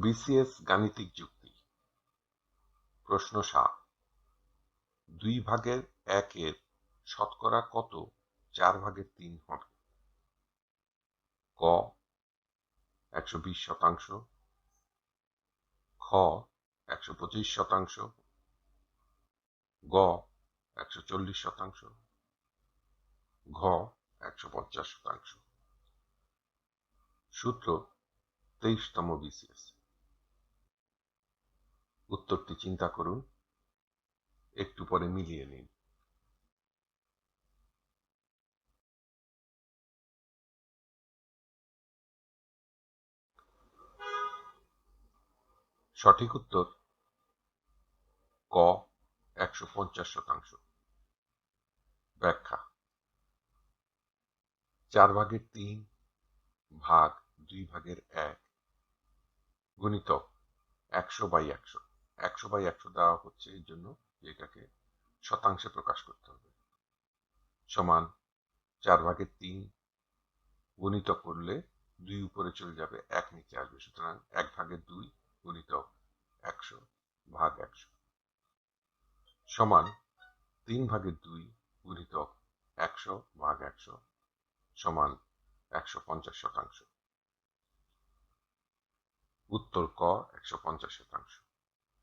BCS গাণিতিক যুক্তি। প্রশ্ন সাত। দুই ভাগের একের শতকরা কত? চার ভাগের তিন হবে। ক। একশো বিশ শতাংশ। খ। একশো পঁচিশ শতাংশ। গ। একশো চল্লিশ শতাংশ। ঘ। একশো পঞ্চাশ শতাংশ। সূত্র তেইশতম বিসিএস। উত্তরটি চিন্তা করুন। একটু পরে মিলিয়ে নিন। সঠিক উত্তর, ক, একশো পঞ্চাশ শতাংশ। ব্যাখ্যা, চার ভাগের তিন ভাগ দুই ভাগের এক, গুণিতক একশো বাই একশো। একশো বাই একশো দেওয়া হচ্ছে এই জন্য এটাকে শতাংশে প্রকাশ করতে হবে। সমান চার ভাগের তিন গুণিত করলে দুই উপরে চলে যাবে এক নিচে আসবে। সুতরাং এক ভাগের দুই গুণিতক একশো ভাগ একশো। সমান তিন ভাগের দুই গুণিতক একশো ভাগ একশো সমান একশো পঞ্চাশ শতাংশ। উত্তর ক একশো পঞ্চাশ শতাংশ।